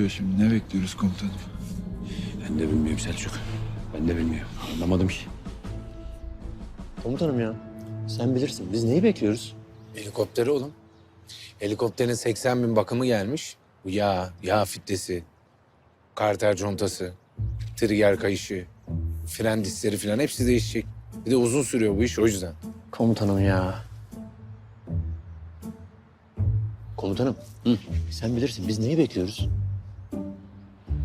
oluyor şimdi? Ne bekliyoruz komutanım? Ben de bilmiyorum Selçuk. Ben de bilmiyorum. Anlamadım ki. Komutanım ya. Sen bilirsin. Biz neyi bekliyoruz? Helikopteri oğlum. Helikopterin 80 bin bakımı gelmiş. Bu yağ, yağ filtresi, karter contası, trigger kayışı, fren disleri falan hepsi değişecek. Bir de uzun sürüyor bu iş o yüzden. Komutanım ya. Komutanım. Hı. Sen bilirsin. Biz neyi bekliyoruz?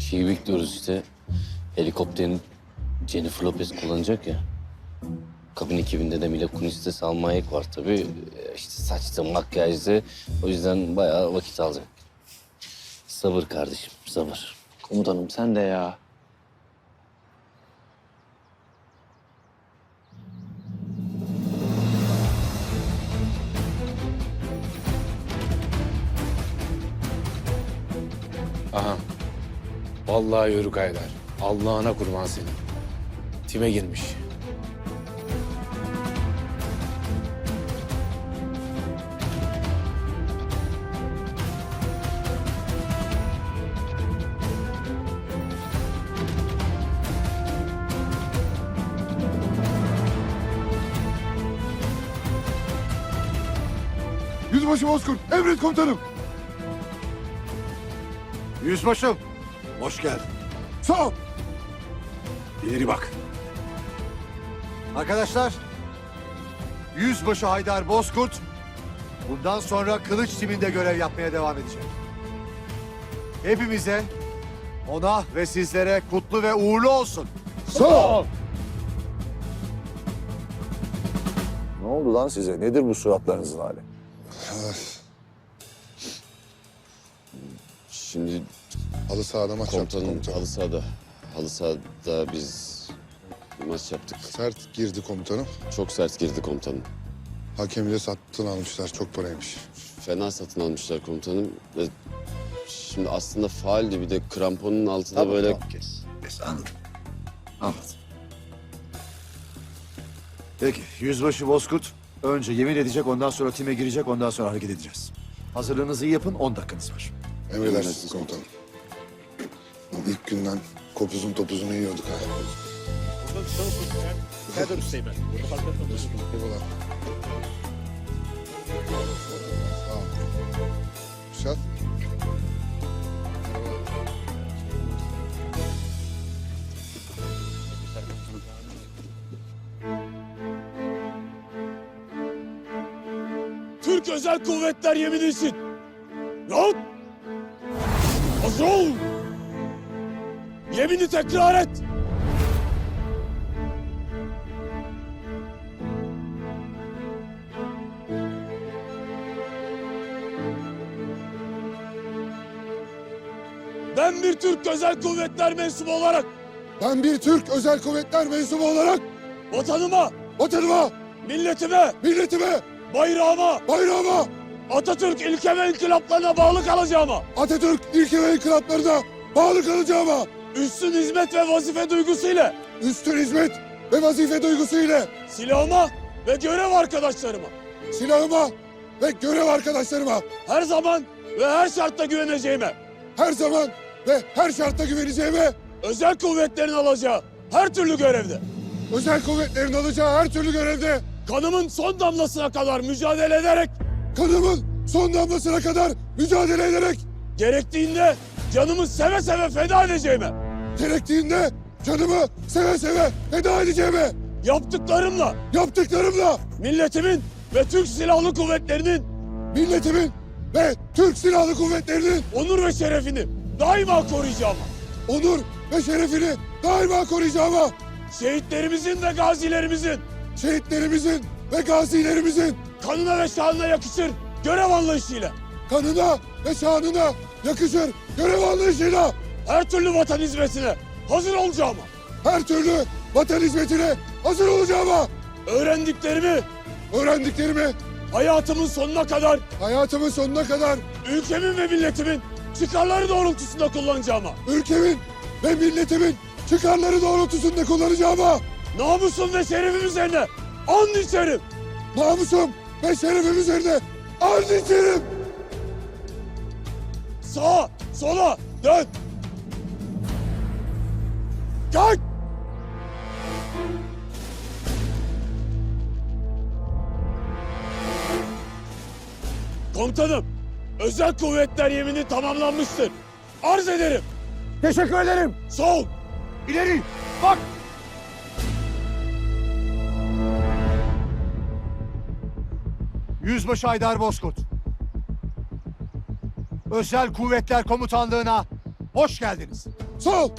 Şeyi bekliyoruz işte. Helikopterin Jennifer Lopez kullanacak ya. Kabin ekibinde de Mila Kunis'te Salma Hayek var tabii. Ee, İşte saçta, makyajda. O yüzden bayağı vakit alacak. Sabır kardeşim, sabır. Komutanım sen de ya. Vallahi yörük Haydar. Allah'ına kurban senin. Time girmiş. Yüzbaşı Bozkurt, emret komutanım. Yüzbaşım, hoş geldin. Sağ ol. İleri bak. Arkadaşlar, Yüzbaşı Haydar Bozkurt bundan sonra kılıç timinde görev yapmaya devam edecek. Hepimize, ona ve sizlere kutlu ve uğurlu olsun. Sağ ol. Ne oldu lan size? Nedir bu suratlarınızın hali? Halı sahada maç yaptık komutanım komutanım. halı sahada, halı sahada biz maç yaptık. Sert girdi komutanım. Çok sert girdi komutanım. Hakemi de satın almışlar. Çok paraymış. Fena satın almışlar komutanım. Ve şimdi aslında faaldi bir de kramponun altında böyle... kes. Kes anladım. Anladım. Peki, Yüzbaşı Bozkurt önce yemin edecek, ondan sonra time girecek, ondan sonra hareket edeceğiz. Hazırlığınızı iyi yapın, 10 dakikanız var. Emredersiniz komutanım. İlk günden kopuzun topuzunu yiyorduk ha. Eyvallah. Türk Özel Kuvvetler yemin etsin. Rahat. Yemini tekrar et. Ben bir Türk Özel Kuvvetler mensubu olarak Ben bir Türk Özel Kuvvetler mensubu olarak vatanıma, vatanıma, milletime, milletime, bayrağıma, bayrağıma, Atatürk ilke ve inkılaplarına bağlı kalacağıma, Atatürk ilke ve inkılaplarına bağlı kalacağıma, üstün hizmet ve vazife duygusuyla. Üstün hizmet ve vazife duygusu ile silahıma ve görev arkadaşlarıma. Silahıma ve görev arkadaşlarıma. Her zaman ve her şartta güveneceğime, her zaman ve her şartta güveneceğime, özel kuvvetlerin alacağı her türlü görevde, özel kuvvetlerin alacağı her türlü görevde. Kanımın son damlasına kadar mücadele ederek, kanımın son damlasına kadar mücadele ederek. gerektiğinde canımı seve seve feda edeceğime, gerektiğinde canımı seve seve feda edeceğime, yaptıklarımla. Yaptıklarımla. Milletimin ve Türk Silahlı Kuvvetleri'nin. Milletimin ve Türk Silahlı Kuvvetleri'nin. Onur ve şerefini daima koruyacağıma, onur ve şerefini daima koruyacağıma, şehitlerimizin ve gazilerimizin. Şehitlerimizin ve gazilerimizin. Kanına ve şanına yakışır görev anlayışıyla. Kanına ve şanına yakışır görev anlayışıyla her türlü vatan hizmetine hazır olacağıma, her türlü vatan hizmetine hazır olacağıma, öğrendiklerimi öğrendiklerimi hayatımın sonuna kadar hayatımın sonuna kadar ülkemin ve milletimin çıkarları doğrultusunda kullanacağıma, ülkemin ve milletimin çıkarları doğrultusunda kullanacağıma, namusum ve şerefim üzerine and içerim. namusum ve şerefim üzerine and içerim. Sağa, sola, Dön! Kalk! Komutanım, özel kuvvetler yemini tamamlanmıştır. Arz ederim. Teşekkür ederim. Sol! İleri bak. Yüzbaşı Haydar Bozkurt. Özel Kuvvetler Komutanlığı'na hoş geldiniz. Sol!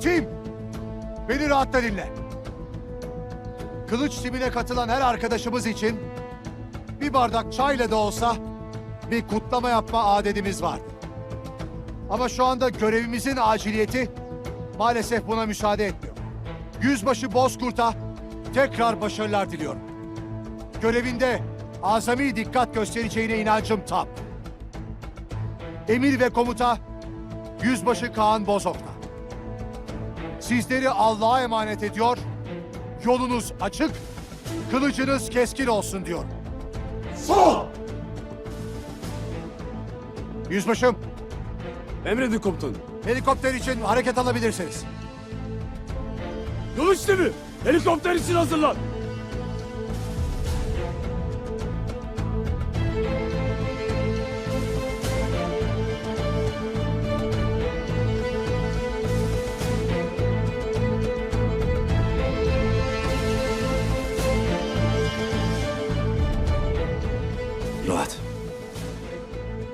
Tim, beni rahatla dinle. Kılıç timine katılan her arkadaşımız için bir bardak çayla da olsa bir kutlama yapma adetimiz vardı. Ama şu anda görevimizin aciliyeti maalesef buna müsaade etmiyor. Yüzbaşı Bozkurt'a tekrar başarılar diliyorum. Görevinde azami dikkat göstereceğine inancım tam. Emir ve komuta Yüzbaşı Kaan Bozok'ta. Sizleri Allah'a emanet ediyor. Yolunuz açık, kılıcınız keskin olsun diyorum. Sol! Yüzbaşım, Emredin komutanım. helikopter için hareket alabilirsiniz. Kılıç Timi, helikopter için hazırlan.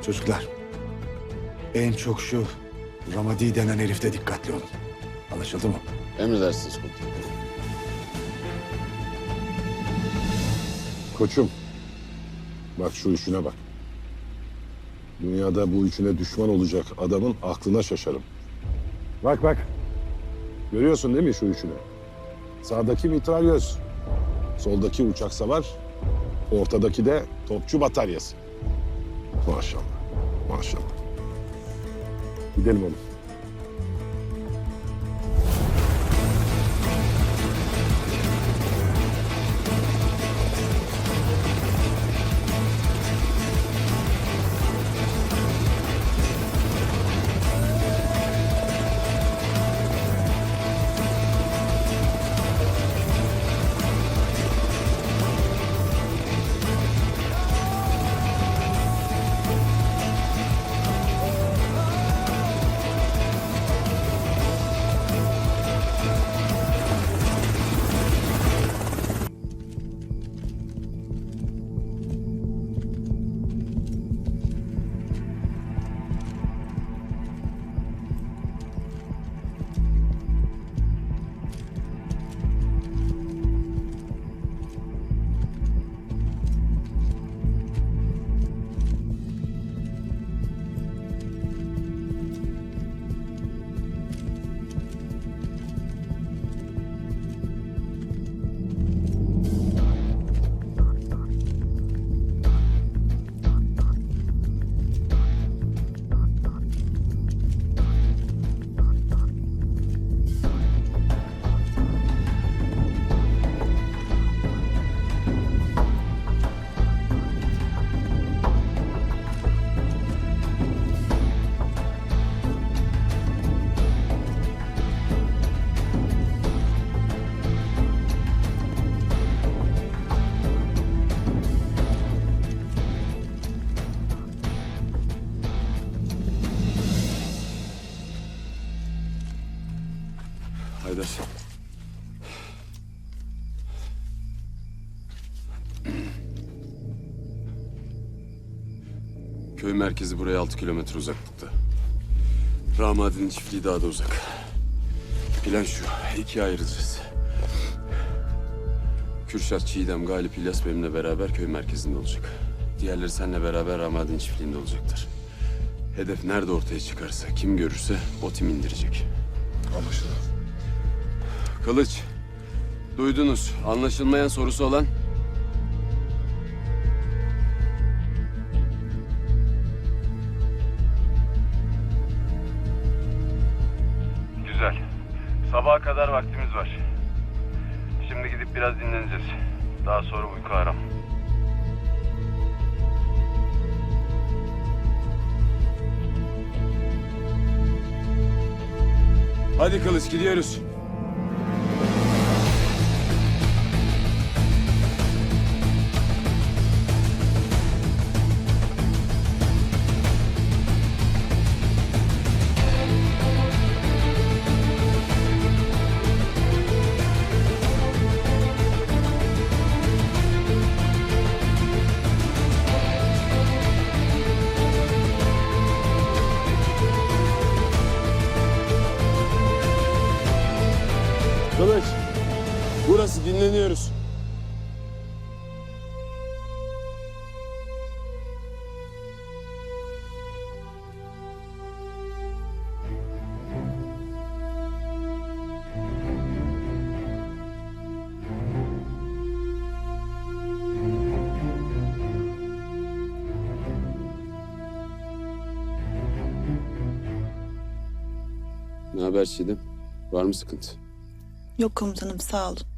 Çocuklar, en çok şu Ramadi denen herifte dikkatli olun. Anlaşıldı mı? Emredersiniz komutanım. Koçum, bak şu işine bak. Dünyada bu üçüne düşman olacak adamın aklına şaşarım. Bak bak. Görüyorsun değil mi şu üçünü? Sağdaki mitralyöz. Soldaki uçak savar. Ortadaki de topçu bataryası. Maşallah. Maşallah. Gidelim oğlum. Köy merkezi buraya 6 kilometre uzaklıkta. Ramadi'nin çiftliği daha da uzak. Plan şu, ikiye ayıracağız. Kürşat, Çiğdem, Galip, İlyas benimle beraber köy merkezinde olacak. Diğerleri seninle beraber Ramadi'nin çiftliğinde olacaktır. Hedef nerede ortaya çıkarsa, kim görürse o tim indirecek. Anlaşıldı. Kılıç, duydunuz. Anlaşılmayan sorusu olan? Şimdi gidip biraz dinleneceğiz. Daha sonra uyku aram. Hadi Kılıç gidiyoruz. Dinleniyoruz. Ne haber Çiğdem? Var mı sıkıntı? Yok komutanım sağ olun.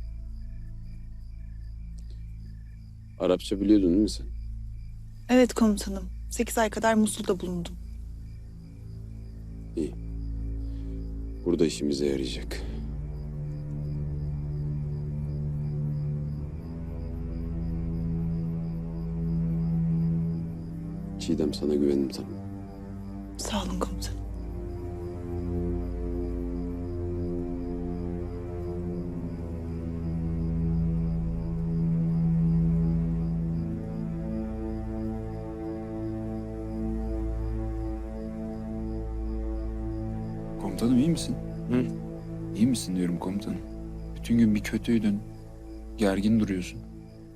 Arapça biliyordun değil mi sen? Evet komutanım. Sekiz ay kadar Musul'da bulundum. İyi. Burada işimize yarayacak. Çiğdem sana güvendim tamam. Sağ olun komutanım. Komutanım iyi misin? Hı? İyi misin diyorum komutanım. Bütün gün bir kötüydün. Gergin duruyorsun.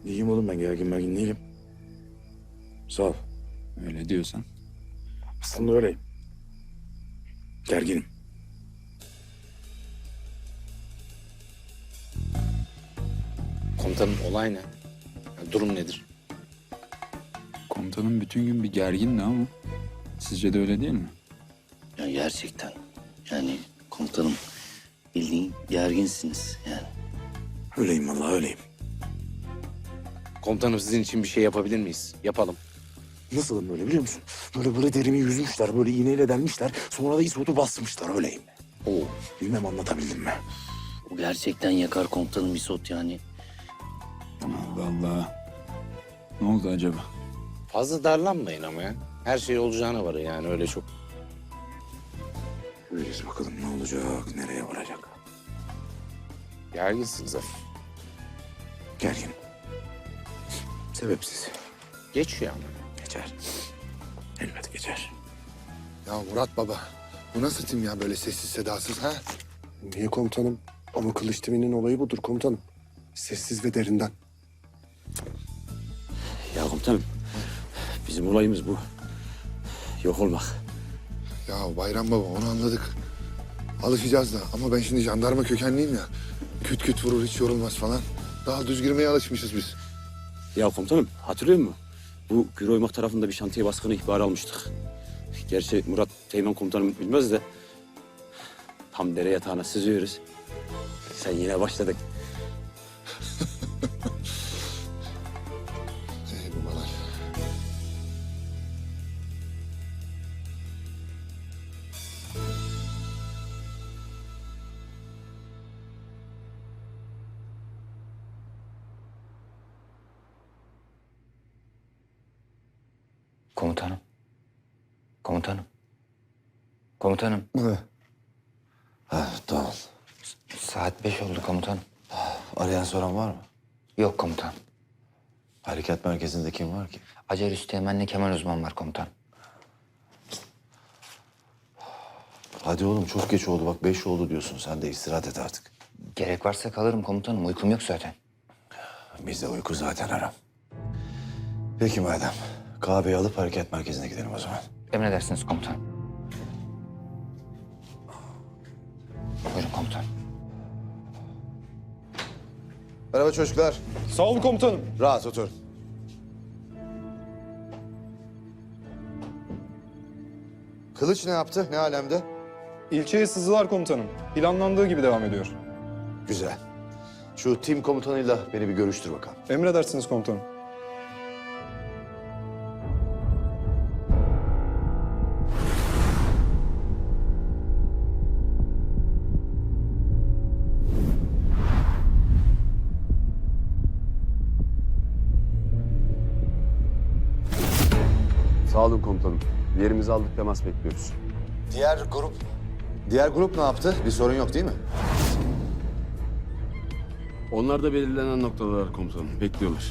İyiyim oğlum ben gergin mergin değilim. Sağ ol. Öyle diyorsan. Aslında öyleyim. Gerginim. Komutanım olay ne? Ya, durum nedir? Komutanım bütün gün bir gergindi ama. Sizce de öyle değil mi? Ya gerçekten. Yani komutanım bildiğin gerginsiniz yani. Öyleyim vallahi öyleyim. Komutanım sizin için bir şey yapabilir miyiz? Yapalım. Nasılım böyle biliyor musun? Böyle böyle derimi yüzmüşler, böyle iğneyle delmişler. Sonra da isotu basmışlar öyleyim. Oo, Bilmem anlatabildim mi? bu gerçekten yakar komutanım Isot yani. Allah Allah. Ne oldu acaba? Fazla darlanmayın ama ya. Her şey olacağına var yani öyle çok. Göreceğiz bakalım ne olacak, nereye varacak. Gerginsiniz hafif. Gergin. Sebepsiz. Geçiyor ama. Geçer. Elbet geçer. Ya Murat baba, bu nasıl tim ya böyle sessiz sedasız ha? Niye komutanım? Ama kılıç timinin olayı budur komutanım. Sessiz ve derinden. Ya komutanım. Bizim olayımız bu. Yok olmak. Ya Bayram baba onu anladık. Alışacağız da ama ben şimdi jandarma kökenliyim ya. Küt küt vurur hiç yorulmaz falan. Daha düz girmeye alışmışız biz. Ya komutanım hatırlıyor musun? Bu Güroymak tarafında bir şantiye baskını ihbarı almıştık. Gerçi Murat Teğmen komutanım bilmez de... ...tam dere yatağına sızıyoruz. Sen yine başladık. Komutanım. Komutanım. Komutanım. Ha, tamam. Saat beş oldu komutanım. Arayan soran var mı? Yok komutan. Harekat merkezinde kim var ki? Acar Üsteğmen'le Kemal Uzman var komutan. Hadi oğlum çok geç oldu bak beş oldu diyorsun. Sen de istirahat et artık. Gerek varsa kalırım komutanım. Uykum yok zaten. Bizde uyku zaten haram. Peki madem. Kahveyi alıp hareket merkezine gidelim o zaman. Emredersiniz komutan. Buyurun komutan. Merhaba çocuklar. Sağ olun komutanım. Rahat otur. Kılıç ne yaptı? Ne alemde? İlçeye sızılar komutanım. Planlandığı gibi devam ediyor. Güzel. Şu tim komutanıyla beni bir görüştür bakalım. Emredersiniz komutanım. Komutanım. Yerimizi aldık temas bekliyoruz. Diğer grup? Diğer grup ne yaptı? Bir sorun yok değil mi? Onlar da belirlenen noktalar komutanım. Bekliyorlar.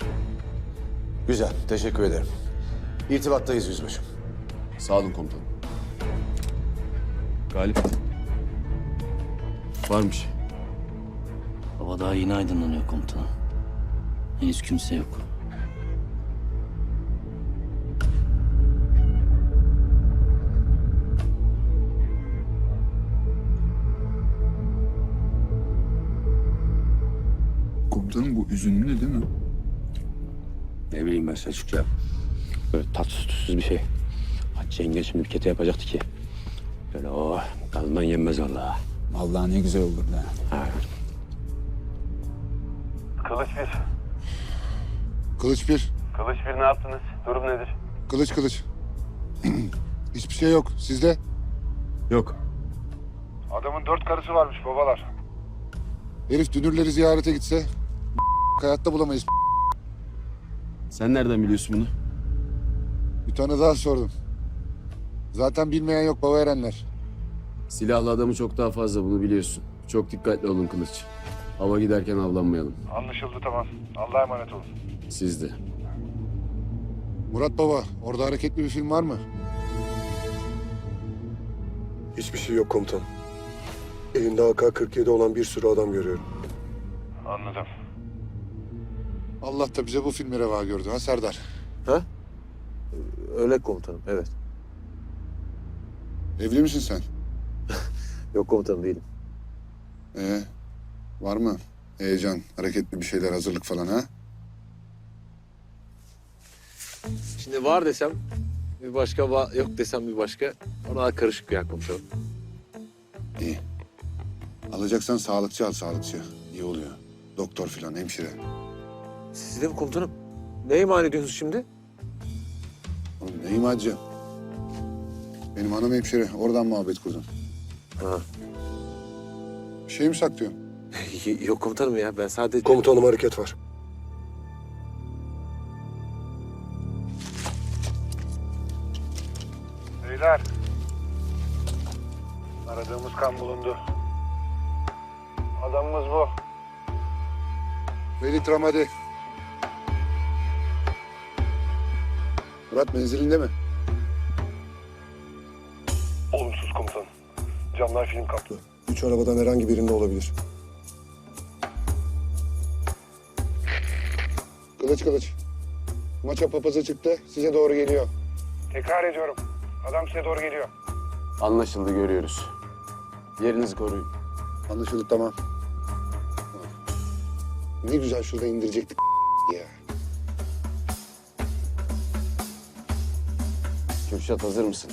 Güzel, teşekkür ederim. İrtibattayız yüzbaşım. Sağ olun komutanım. Galip. Varmış. Hava daha yeni aydınlanıyor komutanım. Henüz kimse yok. Komutanım bu üzünlü değil mi? Ne bileyim ben Selçuk ya. Böyle tatsız tuzsuz bir şey. Hatice yenge şimdi bir kete yapacaktı ki. Böyle o dalından yenmez vallahi. Vallahi ne güzel olurdu ha. Ha. Kılıç bir. Kılıç bir. Kılıç bir ne yaptınız? Durum nedir? Kılıç kılıç. Hiçbir şey yok. Sizde? Yok. Adamın dört karısı varmış babalar. Herif dünürleri ziyarete gitse hayatta bulamayız. Sen nereden biliyorsun bunu? Bir tane daha sordum. Zaten bilmeyen yok baba erenler. Silahlı adamı çok daha fazla bunu biliyorsun. Çok dikkatli olun Kılıç. Hava giderken avlanmayalım. Anlaşıldı tamam. Allah'a emanet olun. Siz de. Murat baba orada hareketli bir film var mı? Hiçbir şey yok komutanım. Elinde AK-47 olan bir sürü adam görüyorum. Anladım. Allah da bize bu filmi reva gördü ha Serdar. Öyle komutanım, evet. Evli misin sen? Yok komutanım değilim. Ee, var mı heyecan, hareketli bir şeyler, hazırlık falan ha? Şimdi var desem bir başka, va- yok desem bir başka. Ona da karışık bir yer komutanım. İyi. Alacaksan sağlıkçı al sağlıkçı. İyi oluyor. Doktor falan, hemşire. Siz de mi komutanım? Ne iman ediyorsunuz şimdi? Oğlum ne imacı? Benim hanım hemşire. Oradan muhabbet kurdum. Ha. Bir şey mi saklıyorsun? Yok komutanım ya ben sadece... Komutanım hareket var. Beyler. Aradığımız kan bulundu. Adamımız bu. Veli Tramadi. Murat menzilinde mi? Olumsuz komutanım. Camlar film kaplı. Üç arabadan herhangi birinde olabilir. Kılıç kılıç. Maça papazı çıktı. Size doğru geliyor. Tekrar ediyorum. Adam size doğru geliyor. Anlaşıldı görüyoruz. Yerinizi koruyun. Anlaşıldı tamam. Ne güzel şurada indirecektik ya. Kürşat hazır mısın?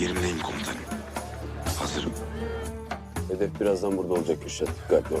Yerimdeyim komutanım. Hazırım. Hedef birazdan burada olacak Kürşat. Dikkatli ol.